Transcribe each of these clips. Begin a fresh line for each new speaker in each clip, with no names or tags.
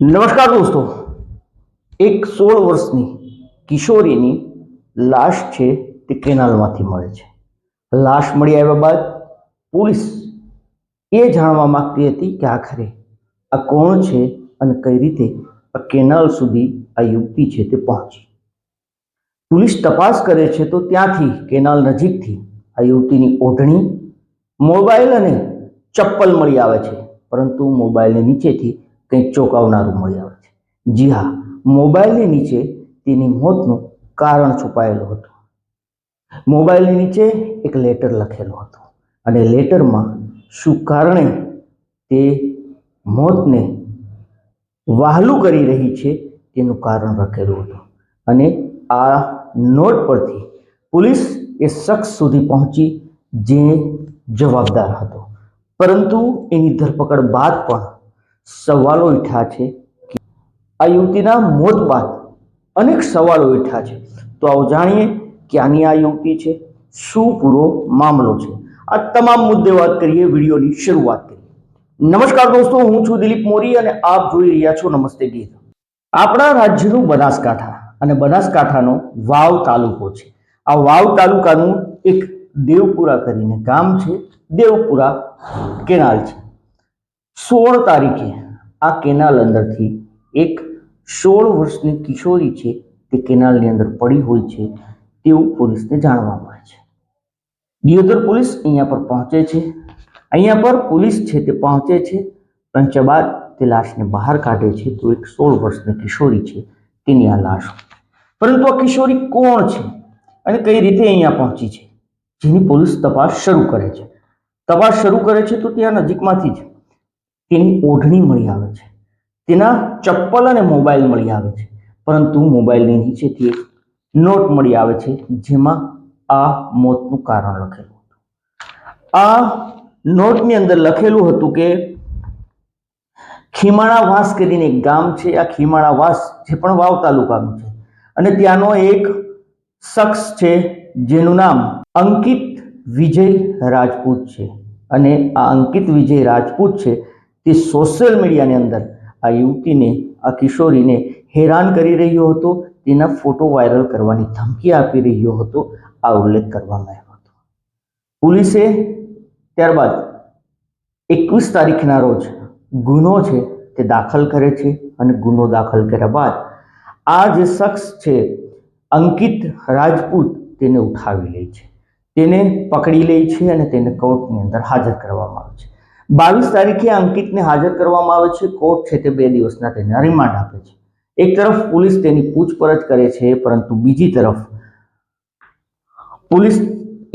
નમસ્કાર દોસ્તો. એક સોળ વર્ષની કિશોરીની લાશ છે તે કેનાલમાંથી મળે છે. લાશ મળી આવ્યા બાદ પોલીસ એ જાણવા માંગતી હતી કે આખરે આ કોણ છે અને કઈ રીતે આ કેનાલ સુધી આ યુવતી છે તે પહોંચી. પોલીસ તપાસ કરે છે તો ત્યાંથી કેનાલ નજીકથી આ યુવતીની ઓઢણી, મોબાઈલ અને ચપ્પલ મળી આવે છે. પરંતુ મોબાઈલની નીચેથી કંઈક ચોંકાવનારું મળી આવે છે. જી હા, મોબાઈલની નીચે તેની મોતનું કારણ છુપાયેલું હતું. મોબાઈલની નીચે એક લેટર લખેલો હતો અને લેટરમાં શું કારણે તે મોતને વહાલું કરી રહી છે તેનું કારણ લખેલું હતું. અને આ નોટ પરથી પોલીસ એ શખ્સ સુધી પહોંચી જે જવાબદાર હતો. પરંતુ એની ધરપકડ બાદ પણ સવાલો ઉઠ્યા છે આ યુવતીના મોત બાદ અનેક સવાલો ઉઠ્યા છે. તો આવો જાણીએ કે આની આ યુવતી છે, શું પૂરો મામલો છે. આ તમામ મુદ્દે વાત કરીએ, વિડીયોની શરૂઆત કરીએ. નમસ્કાર દોસ્તો, હું છું દિલીપ મોરી અને આપ જોઈ રહ્યા છો નમસ્તે ગીત. આપણા રાજ્યનું બનાસકાંઠા અને બનાસકાંઠાનો વાવ તાલુકો છે. આ વાવ તાલુકાનું એક દેવપુરા કરીને ગામ છે, દેવપુરા કેનાલ છે. સોળ તારીખે આ કેનાલ અંદરથી એક સોળ વર્ષની કિશોરી છે, તે કેનાલની અંદર પડી હોય છે, તેવું પોલીસને જાણવા મળે છે. દિયોદર પોલીસ અહીંયા પર પહોંચે છે. અહીંયા પર પોલીસ છે તે પહોંચે છે પંચ બાદ તે લાશને બહાર કાઢે છે. તો એક સોળ વર્ષની કિશોરી છે, તેની આ લાશ. પરંતુ આ કિશોરી કોણ છે અને કઈ રીતે અહીંયા પહોંચી છે? જેની પોલીસ તપાસ શરૂ કરે છે. તપાસ શરૂ કરે છે તો ત્યાં નજીકમાંથી જ તેની ઓઢણી મળી આવે છે. તેના ચપ્પલ અને મોબાઈલ મળી આવે છે. પરંતુ મોબાઈલની નીચેથી એક નોટ મળી આવે છે, જેમાં આ મોતનું કારણ લખેલું હતું. આ નોટની અંદર લખેલું હતું કે, ખીમાણા વાસ કરીને એક ગામ છે. આ ખીમાણા વાસ જે પણ વાવ તાલુકાનું છે. અને ત્યાંનો એક શખ્સ છે, જેનું નામ અંકિત વિજય રાજપૂત છે. અને આ અંકિત વિજય રાજપૂત છે તે સોશિયલ મીડિયાની અંદર આ યુવતીને, આ કિશોરીને હેરાન કરી રહ્યો હતો. તેના ફોટો વાયરલ કરવાની ધમકી આપી રહ્યો હતો. આ ઉલ્લેખ કરવામાં આવ્યો હતો. પોલીસે ત્યારબાદ એકવીસ તારીખના રોજ ગુનો છે તે દાખલ કરે છે અને ગુનો દાખલ કર્યા બાદ આ જે શખ્સ છે, અંકિત રાજપૂત તેને ઉઠાવી લે છે. તેને પકડી લે છે અને તેને કોર્ટની અંદર હાજર કરવામાં આવે છે. બાવીસ તારીખે અંકિતને હાજર કરવામાં આવે છે. કોર્ટ છે તે બે દિવસના તેને રિમાન્ડ આપે છે. એક તરફ પોલીસ તેની પૂછપરછ કરે છે, પરંતુ બીજી તરફ પોલીસ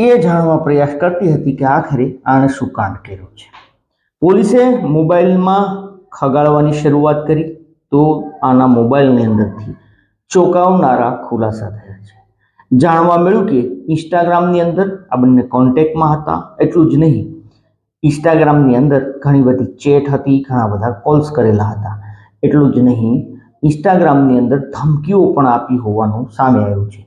એ જાણવા પ્રયાસ કરતી હતી કે આખરે આણે શું કાંડ કર્યો છે. પોલીસે મોબાઈલમાં ખગાડવાની શરૂઆત કરી તો આના મોબાઈલની અંદરથી ચોંકાવનારા ખુલાસા થયા છે. જાણવા મળ્યું કે ઇન્સ્ટાગ્રામની અંદર આ બંને કોન્ટેક્ટમાં હતા. એટલું જ નહીં ઇન્સ્ટાગ્રામની અંદર ઘણી બધી ચેટ હતી, ઘણા બધા કોલ્સ કરેલા હતા. એટલું જ નહીં, ઇન્સ્ટાગ્રામની અંદર ધમકીઓ પણ આપી હોવાનું સામે આવ્યું છે.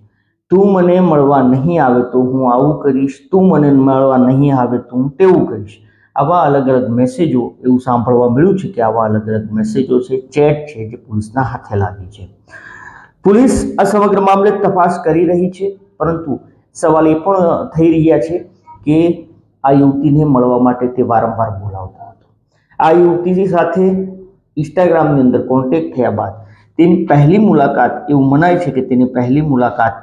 તું મને મળવા નહીં આવે તો હું આવું કરીશ, તું મને મળવા નહીં આવે તો હું તેવું કરીશ. આવા અલગ અલગ મેસેજો એવું સાંભળવા મળ્યું છે કે આવા અલગ અલગ મેસેજો છે, ચેટ છે જે પોલીસના હાથે લાગી છે. પોલીસ આ સમગ્ર મામલે તપાસ કરી રહી છે, પરંતુ સવાલ એ પણ થઈ રહ્યા છે કે આ યુવતીને મળવા માટે તે વારંવાર બોલાવતો હતો. આ યુવતી સાથે ઇન્સ્ટાગ્રામની અંદર કોન્ટેક્ટ થયા બાદ તેની પહેલી મુલાકાત એવું મનાય છે કે તેની પહેલી મુલાકાત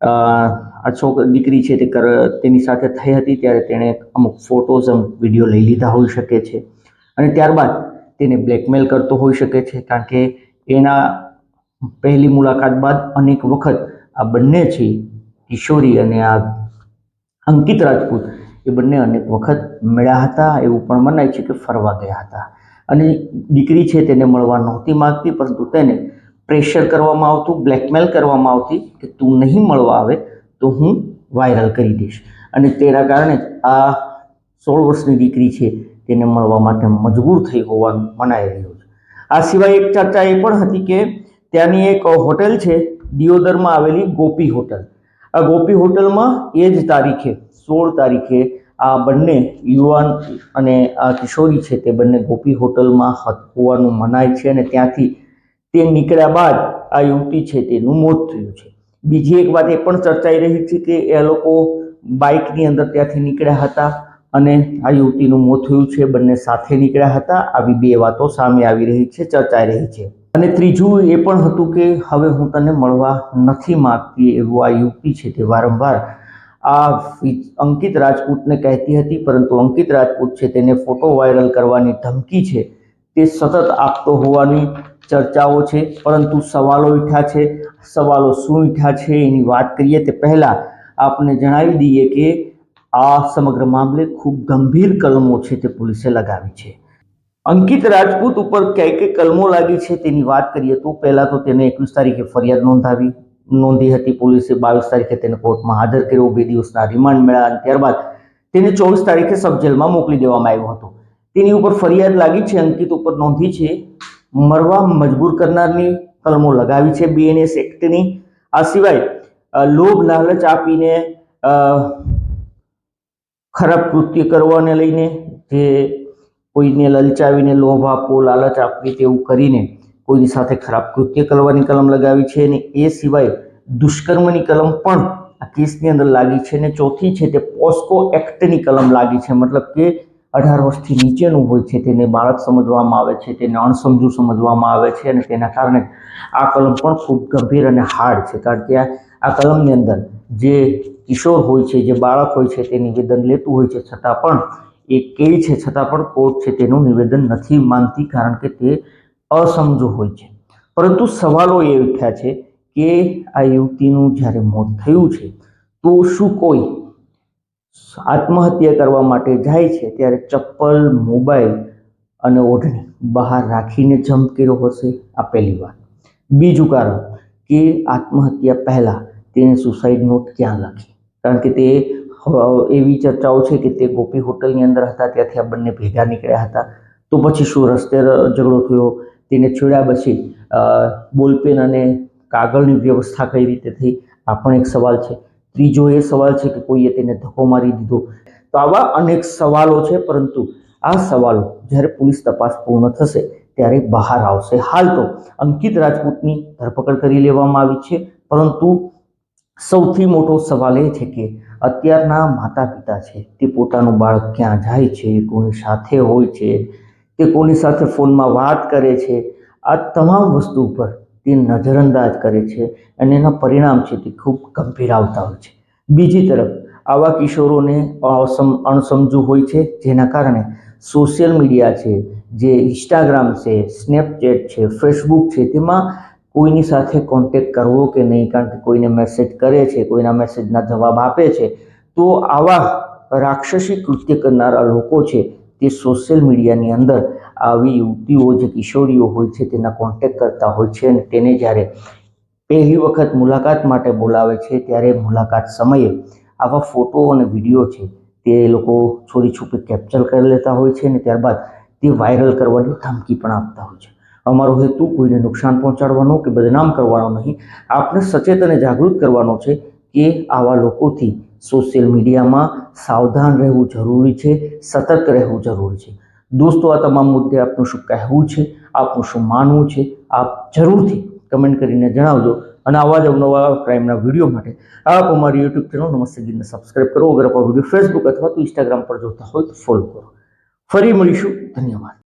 આ છોકરી દીકરી છે તે કર, તેની સાથે થઈ હતી ત્યારે તેણે અમુક ફોટોઝ અમુક વીડિયો લઈ લીધા હોઈ શકે છે અને ત્યારબાદ તેને બ્લેકમેલ કરતો હોઈ શકે છે કારણ કે એના પહેલી મુલાકાત બાદ અનેક વખત આ બંને છે કિશોરી અને આ અંકિત રાજપૂત એ બંને અનેક વખત મળ્યા હતા, એવું પણ મનાય છે કે ફરવા ગયા હતા. અને દીકરી છે તેને મળવા નહોતી માગતી, પરંતુ તેને પ્રેશર કરવામાં આવતું બ્લેકમેલ કરવામાં આવતી કે તું નહીં મળવા આવે તો હું વાયરલ કરી દઈશ. અને તેના કારણે આ સોળ વર્ષની દીકરી છે તેને મળવા માટે મજબૂર થઈ હોવાનું મનાઈ રહ્યું છે. આ સિવાય એક ચર્ચા એ પણ હતી કે ત્યાંની એક હોટેલ છે, દિયોદરમાં આવેલી ગોપી હોટલ. આ ગોપી હોટલમાં એ જ તારીખે સોળ તારીખે આ બંને યુવાન અને આ કિશોરી છે તે બંને ગોપી હોટલમાં હોવાનું મનાય છે અને ત્યાંથી તે નીકળ્યા બાદ આ યુવતી છે તેનું મોત થયું છે. બીજી એક વાત એ પણ ચર્ચાઈ રહી છે કે એ લોકો બાઇકની અંદર ત્યાંથી નીકળ્યા હતા અને આ યુવતીનું મોત થયું છે. બંને સાથે નીકળ્યા હતા. આવી બે વાતો સામે આવી રહી છે, ચર્ચાઈ રહી છે. અને ત્રીજું એ પણ હતું કે હવે હું તને મળવા નથી માગતી એવું આ યુવતી છે તે વારંવાર આ અંકિત રાજપૂતને કહેતી હતી, પરંતુ અંકિત રાજપૂત છે તેને ફોટો વાયરલ કરવાની ધમકી છે. તે સતત આપતો હોવાની ચર્ચાઓ છે, પરંતુ સવાલો ઉઠ્યા છે. સવાલો શું ઉઠ્યા છે એની વાત કરીએ તે પહેલાં આપને જણાવી દઈએ કે આ સમગ્ર મામલે ખૂબ ગંભીર કલમો છે તે પોલીસે લગાવી છે. અંકિત રાજપૂત ઉપર કઈ કઈ કલમો લાગી છે તેની વાત કરીએ તો પહેલાં તો તેને એકવીસ તારીખે ફરિયાદ નોંધાવી. નોંધી હતી પોલીસે બાવીસ તારીખે તેને કોર્ટમાં હાજર કર્યો. બે દિવસના રિમાન્ડ મળ્યા અને ત્યારબાદ તેને ચોવીસ તારીખે સબજેલમાં મોકલી દેવામાં આવ્યો હતો. તેની ઉપર ફરિયાદ લાગી છે, અંકિત ઉપર નોંધી છે, મરવા મજબૂર કરનારની કલમો લગાવી છે બીએનએસ એક્ટની. આ સિવાય લોભ, લાલચ આપીને ખરાબ કૃત્ય કરવાને લઈને જે કોઈને લલચાવીને લોભ આપવો, લાલચ આપવી તેવું કરીને કોઈની સાથે ખરાબ કૃત્ય કરવાની કલમ લગાવી છે અને એ સિવાય દુષ્કર્મની કલમ પણ આ કેસની અંદર લાગી છે અને ચોથી છે તે પોસ્કો એક્ટની કલમ લાગી છે, મતલબ કે અઢાર વર્ષથી નીચેનું હોય છે તેને બાળક સમજવામાં આવે છે, તેને અણસમજુ સમજવામાં આવે છે અને તેના કારણે આ કલમ પણ ખૂબ ગંભીર અને હાર્ડ છે. કારણ કે આ કલમની અંદર જે કિશોર હોય છે, જે બાળક હોય છે તે નિવેદન લેતું હોય છે, છતાં પણ એ કહે છે, છતાં પણ કોર્ટ છે તેનું નિવેદન નથી માનતી, કારણ કે તે અસમજુ હોય છે. પરંતુ સવાલો એ ઉઠ્યા છે કે આ યુવતીનું જ્યારે મોત થયું છે, તો શું કોઈ આત્મહત્યા કરવા માટે જાય છે? ત્યારે ચપ્પલ, મોબાઈલ અને ઓઢણી બહાર રાખીને જમ્પ કર્યો હશે આ પહેલી વાત. બીજું કારણ કે આત્મહત્યા પહેલાં તેને સુસાઇડ નોટ ક્યાં લખી? કારણ કે તે એવી ચર્ચાઓ છે કે તે ગોપી હોટલની અંદર હતા, ત્યાંથી આ બંને ભેગા નીકળ્યા હતા. તો પછી શું રસ્તે ઝઘડો થયો? તેને છોડ્યા પછી બોલપેન અને કાગળની વ્યવસ્થા કઈ રીતે થઈ? આ પણ એક સવાલ છે. ત્રીજો એ સવાલ છે કે કોઈએ તેને ધક્કો મારી દીધો? તો આવા અનેક સવાલો છે, પરંતુ આ સવાલો જ્યારે પોલીસ તપાસ પૂર્ણ થશે, ત્યારે બહાર આવશે. હાલ તો અંકિત રાજપૂતની ધરપકડ કરી લેવામાં આવી છે, પરંતુ સૌથી મોટો સવાલ એ છે કે અત્યારના માતા પિતા છે, તે પોતાનું બાળક ક્યાં જાય છે, કોની સાથે હોય છે તે કોની સાથે ફોનમાં વાત કરે છે? આ તમામ વસ્તુ ઉપર તે નજરઅંદાજ કરે છે અને એના પરિણામ છે તે ખૂબ ગંભીર આવતા હોય છે. બીજી તરફ, આવા કિશોરોને અસમ, અણસમજુ હોય છે, જેના કારણે સોશિયલ મીડિયા છે, જે ઇન્સ્ટાગ્રામ છે, સ્નેપચેટ છે, ફેસબુક છે, તેમાં કોઈની સાથે કોન્ટેક્ટ કરવો કે નહીં, કારણ કે કોઈને મેસેજ કરે છે, કોઈના મેસેજના જવાબ આપે છે, તો આવા રાક્ષસી કૃત્ય કરનારા લોકો છે તે સોશિયલ મીડિયાની અંદર આવી યુવતીઓ, જે કિશોરીઓ હોય છે, તેના કોન્ટેક કરતા હોય છે અને તેને જ્યારે પહેલી વખત મુલાકાત માટે બોલાવે છે, ત્યારે મુલાકાત સમયે આવા ફોટો અને વીડિયો છે, તે લોકો છોરી છુપી કેપ્ચર કરી લેતા હોય છે અને ત્યારબાદ તે વાયરલ કરવાની ધમકી પણ આપતા હોય છે. અમારો હેતુ કોઈને નુકસાન પહોંચાડવાનો કે બદનામ કરવાનો નહીં. આપણે સચેત અને જાગૃત કરવાનો છે કે આવા લોકોથી સોશિયલ મીડિયામાં સાવધાન રહેવું જરૂરી છે, સતર્ક રહેવું જરૂરી છે. દોસ્તો, આ તમામ મુદ્દે આપનું શું કહેવું છે, આપનું શું માનવું છે, આપ જરૂરથી કમેન્ટ કરીને જણાવજો. અને આવા જ અવનવા ક્રાઇમના વીડિયો માટે આપ અમારી યુટ્યુબ ચેનલ નમસ્તે ગીરને સબસ્ક્રાઇબ કરો. અગર આ વીડિયો ફેસબુક અથવા તો ઇન્સ્ટાગ્રામ પર જોતા હોય તો ફોલો કરો. ફરી મળીશું. ધન્યવાદ.